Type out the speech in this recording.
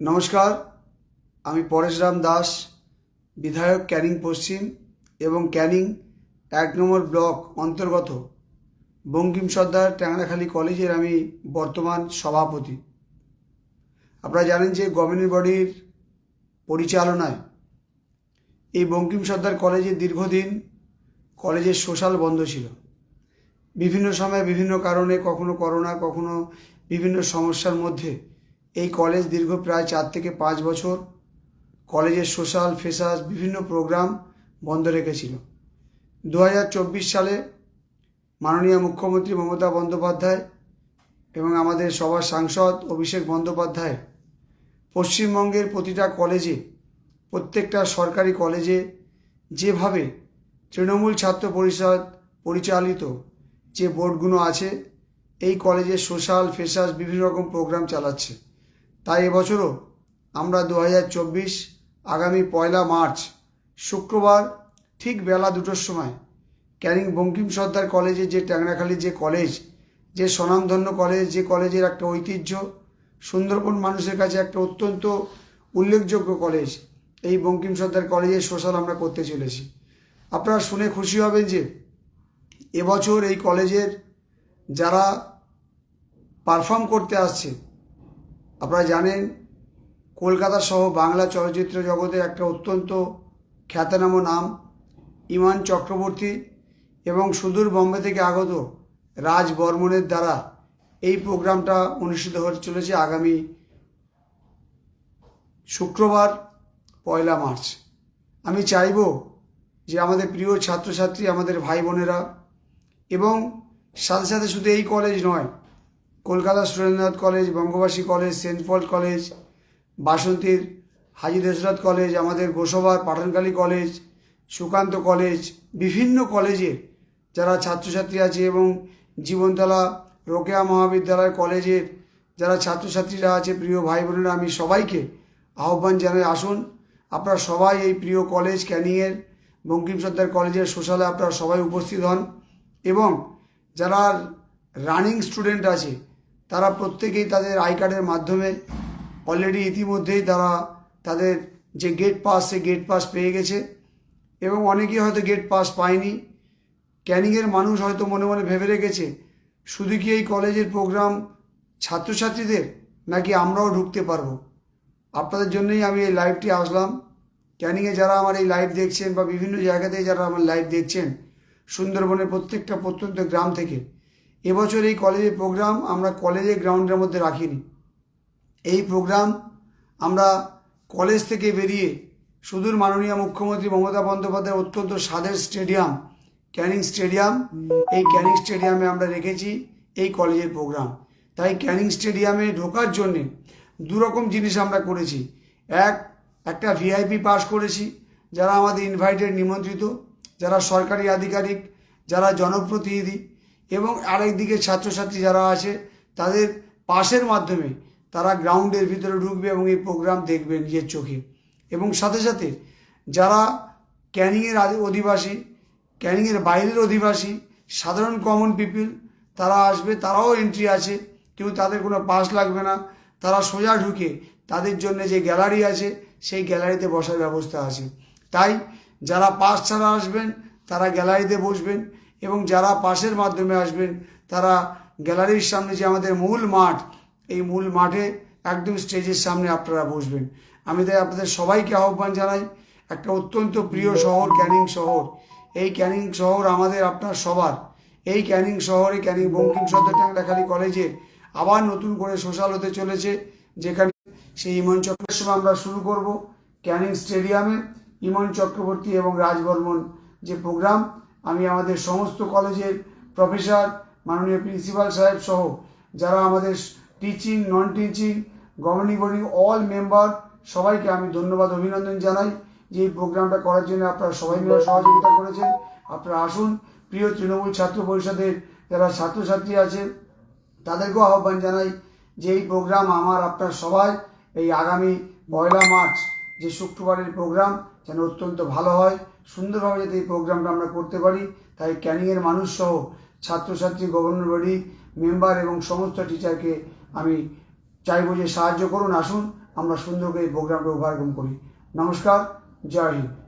নমস্কার, আমি পরেশরাম দাস, বিধায়ক ক্যানিং পশ্চিম এবং ক্যানিং এক নম্বর ব্লক অন্তর্গত। বঙ্কিম সর্দার ট্যাংরাখালী কলেজের আমি বর্তমান সভাপতি। আপনারা জানেন যে গভর্নিং বডির পরিচালনায় এই বঙ্কিম সর্দার কলেজে দীর্ঘদিন কলেজের সোশ্যাল বন্ধ ছিল। বিভিন্ন সময় বিভিন্ন কারণে কখনো করোনা, কখনো বিভিন্ন সমস্যার মধ্যে এই কলেজ দীর্ঘ প্রায় চার থেকে পাঁচ বছর কলেজের সোশ্যাল ফেসাস বিভিন্ন প্রোগ্রাম বন্ধ রেখেছিল। দু হাজার চব্বিশ সালে মাননীয় মুখ্যমন্ত্রী মমতা বন্দ্যোপাধ্যায় এবং আমাদের সবার সাংসদ অভিষেক বন্দ্যোপাধ্যায় পশ্চিমবঙ্গের প্রতিটা কলেজে প্রত্যেকটা সরকারি কলেজে যেভাবে তৃণমূল ছাত্র পরিষদ পরিচালিত যে বোর্ডগুলো আছে, এই কলেজে সোশ্যাল ফেসাস বিভিন্ন রকম প্রোগ্রাম চালাচ্ছে। তাই এবছরও আমরা দু হাজার চব্বিশ আগামী পয়লা মার্চ, শুক্রবার ঠিক বেলা দুটোর সময় ক্যানিং বঙ্কিম সর্দার কলেজে যে ট্যাংরাখালী যে কলেজ, যে স্বনামধন্য কলেজ, যে কলেজের একটা ঐতিহ্য, সুন্দরবন মানুষের কাছে একটা অত্যন্ত উল্লেখযোগ্য কলেজ, এই বঙ্কিম সর্দার কলেজের সোশ্যাল আমরা করতে চলেছি। আপনারা শুনে খুশি হবেন যে এবছর এই কলেজের যারা পারফর্ম করতে আসছে আপনারা জানেন, কলকাতা সহ বাংলা চলচ্চিত্র জগতের একটা অত্যন্ত খ্যাতনাম নাম, ইমান চক্রবর্তী এবং সুদূর বম্বে থেকে আগত রাজ বর্মনের দ্বারা এই প্রোগ্রামটা অনুষ্ঠিত হতে চলেছে আগামী শুক্রবার, পয়লা মার্চ। আমি চাইব যে আমাদের প্রিয় ছাত্রছাত্রী, আমাদের ভাই বোনেরা এবং সাথে সাথে শুধু এই কলেজ নয় Kolkata Surendranath college, Bangabasi college, saint Paul college, বাসন্তীর, Haji Desharath college, আমাদের গোসবার, পাঠানকালী কলেজ, সুকান্ত কলেজ, বিভিন্ন কলেজে যারা ছাত্রছাত্রী আছে এবং জীবনতলা রোকেয়া মহাবিদ্যালয় কলেজের যারা ছাত্রছাত্রীরা আছে, প্রিয় ভাই বোনেরা, আমি সবাইকে আহ্বান জানাই, আসুন, আপনারা সবাই এই প্রিয় কলেজ ক্যানিংয়ের বঙ্কিম সর্দার কলেজের সোশ্যালে আপনারা সবাই উপস্থিত হন এবং যারা রানিং স্টুডেন্ট আছে তারা প্রত্যেকেই তাদের আই কার্ডের মাধ্যমে অলরেডি ইতিমধ্যেই তারা তাদের যে গেট পাস সে গেট পাস পেয়ে গেছে। এবং অনেকেই হয়তো গেট পাস পায়নি। ক্যানিংয়ের মানুষ হয়তো মনে মনে ভেবে রেখেছে, শুধু কি এই কলেজের প্রোগ্রাম ছাত্রছাত্রীদের, নাকি আমরাও ঢুকতে পারব? আপনাদের জন্যই আমি এই লাইভটি আসলাম। ক্যানিংয়ে যারা আমার এই লাইভ দেখছেন বা বিভিন্ন জায়গাতে যারা আমার লাইভ দেখছেন, সুন্দরবনের প্রত্যেকটা প্রত্যন্ত গ্রাম থেকে এবছর এই কলেজের প্রোগ্রাম আমরা কলেজের গ্রাউন্ডের মধ্যে রাখিনি। এই প্রোগ্রাম আমরা কলেজ থেকে বেরিয়ে সুদূর মাননীয় মুখ্যমন্ত্রী মমতা বন্দ্যোপাধ্যায় অত্যন্ত স্বাদের স্টেডিয়াম ক্যানিং স্টেডিয়াম এই ক্যানিং স্টেডিয়ামে আমরা রেখেছি এই কলেজের প্রোগ্রাম তাই ক্যানিং স্টেডিয়ামে ঢোকার জন্যে দুরকম জিনিস আমরা করেছি। এক, একটা ভিআইপি পাস করেছি, যারা আমাদের ইনভাইটেড নিমন্ত্রিত, যারা সরকারি আধিকারিক, যারা জনপ্রতিনিধি এবং আরেক আরেকদিকে ছাত্রছাত্রী যারা আছে, তাদের পাসের মাধ্যমে তারা গ্রাউন্ডের ভিতরে ঢুকবে এবং এই প্রোগ্রাম দেখবে নিজের চোখে। এবং সাথে সাথে যারা ক্যানিংয়ের অধিবাসী, ক্যানিংয়ের বাইরের অধিবাসী, সাধারণ কমন পিপল তারা আসবে, তারাও এন্ট্রি আছে, কিন্তু তাদের কোনো পাস লাগবে না। তারা সোজা ঢুকে তাদের জন্য যে গ্যালারি আছে, সেই গ্যালারিতে বসার ব্যবস্থা আছে। তাই যারা পাস ছাড়া আসবেন, তারা গ্যালারিতে বসবেন এবং যারা পাশের মাধ্যমে আসবেন, তারা গ্যালারির সামনে যে আমাদের মূল মাঠ, এই মূল মাঠে একদম স্টেজের সামনে আপনারা বসবেন। আমি তাই আপনাদের সবাইকে আহ্বান জানাই, একটা অত্যন্ত প্রিয় শহর, ক্যানিং শহর। এই ক্যানিং শহর আমাদের, আপনার সবার। এই ক্যানিং শহরে, ক্যানিং বঙ্কিম সর্দার ট্যাংরাখালী কলেজে আবার নতুন করে সোশ্যাল হতে চলেছে, যেখানে সেই ইমন চক্রের আমরা শুরু করব। ক্যানিং স্টেডিয়ামে ইমন চক্রবর্তী এবং রাজবর্মন যে প্রোগ্রাম আমি আমাদের সমস্ত কলেজের প্রফেসর, মাননীয় প্রিন্সিপাল সাহেব সহ যারা আমাদের teaching non teaching governing body all member সবাইকে আমি ধন্যবাদ, অভিনন্দন জানাই যে এই প্রোগ্রামটা করার জন্য আপনারা সবাই মিলে সহযোগিতা করেছেন। আপনারা আসুন, প্রিয় তৃণমূল ছাত্র পরিষদের যারা ছাত্রছাত্রী আছে, তাদেরকেও আহ্বান জানাই যে এই প্রোগ্রাম আমার, আপনার সবাই এই আগামী পয়লা মার্চ যে শুক্রবারের প্রোগ্রাম যেন অত্যন্ত ভালো হয়। সুন্দরভাবে যাতে এই প্রোগ্রামটা আমরা করতে পারি, তাই ক্যানিংয়ের মানুষসহ ছাত্রছাত্রী গভর্নর বডি মেম্বার এবং সমস্ত টিচারকে আমি চাইব যে সাহায্য করুন। আসুন, আমরা সুন্দর করে এই প্রোগ্রামটা ওভারকাম করি। নমস্কার, জয় হিন্দ।